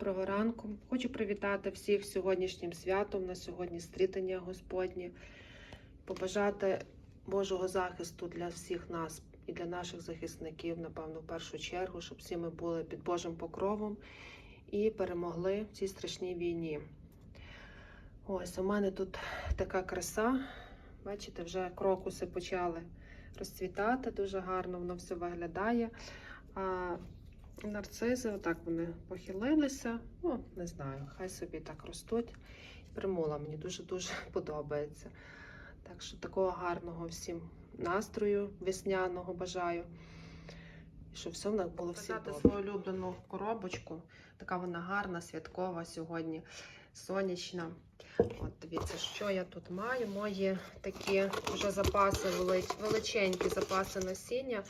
Доброго ранку. Хочу привітати всіх сьогоднішнім святом. На сьогодні стрітання Господнє. Побажати Божого захисту для всіх нас і для наших захисників, напевно, в першу чергу, щоб всі ми були під Божим покровом і перемогли в цій страшній війні. Ось у мене тут така краса. Бачите, вже крокуси почали розцвітати дуже гарно, воно все виглядає. Нарцизи, отак вони похилилися. Ну, не знаю, хай собі так ростуть. Примула мені дуже-дуже подобається. Так що такого гарного всім настрою весняного бажаю. І щоб все в нас було всі Показати добре. свою улюблену коробочку. Така вона гарна, святкова сьогодні, сонячна. От дивіться, що я тут маю. Мої такі вже запаси, вели- величенькі запаси насіння.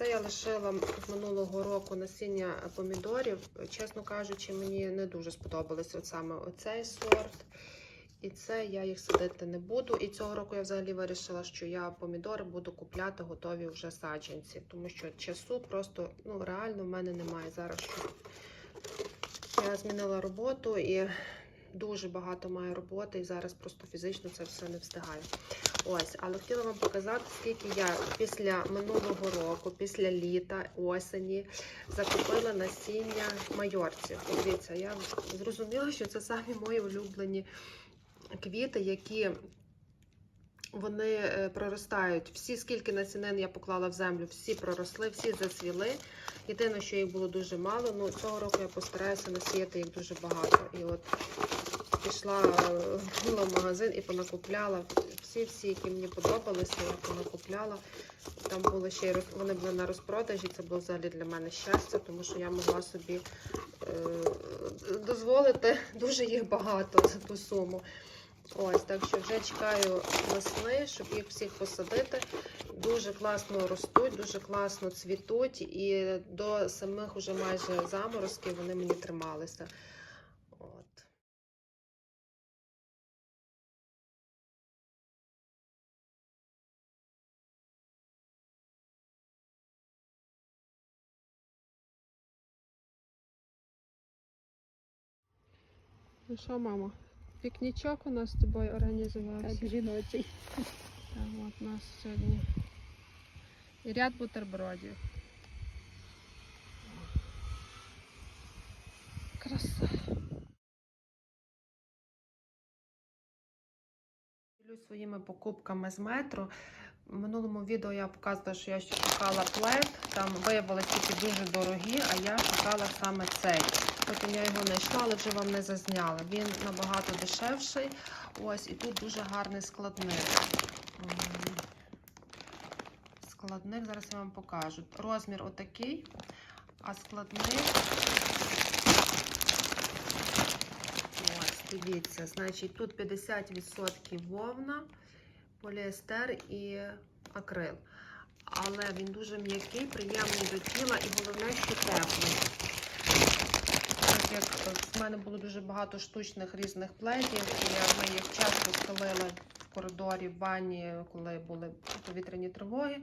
Це я лишила минулого року насіння помідорів. Чесно кажучи, мені не дуже сподобалось от саме оцей сорт. І це я їх садити не буду. І цього року я взагалі вирішила, що я помідори буду купляти готові вже саджанці, тому що часу просто ну реально в мене немає зараз. Я змінила роботу і дуже багато маю роботи, і зараз просто фізично це все не встигаю. Ось, але хотіла вам показати, скільки я після минулого року, після літа, осені закупила насіння майорців. Подивіться, я зрозуміла, що це самі мої улюблені квіти, які вони е, проростають. Всі, скільки насінин я поклала в землю, всі проросли, всі зацвіли. Єдине, що їх було дуже мало. Ну, цього року я постараюся насіяти їх дуже багато. І от пішла е, була в магазин і понакупляла всі-всі, які мені подобалися, я понакупляла. Там були ще й вони були на розпродажі. Це було взагалі для мене щастя, тому що я могла собі е, дозволити дуже їх багато за ту суму. Ось, так що вже чекаю весни, щоб їх всіх посадити. Дуже класно ростуть, дуже класно цвітуть, і до самих уже майже заморозків вони мені трималися. Ну що, мамо, пікнічок у нас з тобою організувався. Так, жіночий. Так, от у нас сьогодні і ряд бутербродів. Краса. Ділюсь своїми покупками з метро. В минулому відео я показувала, що я ще шукала плед. Там виявилися тільки дуже дорогі, а я шукала саме цей. Потім я його знайшла, але вже вам не зазняла. Він набагато дешевший. Ось, і тут дуже гарний складник. Складник, зараз я вам покажу. Розмір отакий, а складник. Ось, дивіться, значить, тут 50% вовна, поліестер і акрил. Але він дуже м'який, приємний до тіла і головне, що теплий. Як е, в мене було дуже багато штучних різних пледів, і ми їх часто стелили в коридорі, в ванні, коли були повітряні тривоги.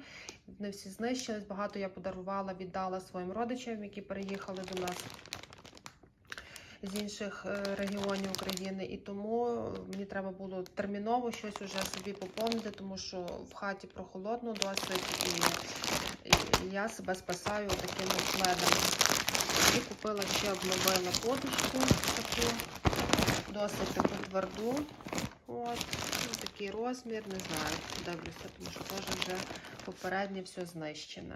Вони всі знищились. Багато я подарувала, віддала своїм родичам, які переїхали до нас з інших е, регіонів України. І тому мені треба було терміново щось уже собі поповнити, тому що в хаті прохолодно досить, і, і я себе спасаю такими пледами. І купила ще обновила подушку таку, досить таку тверду. От, ну, такий розмір, не знаю, подивлюся, тому що теж вже попереднє все знищене.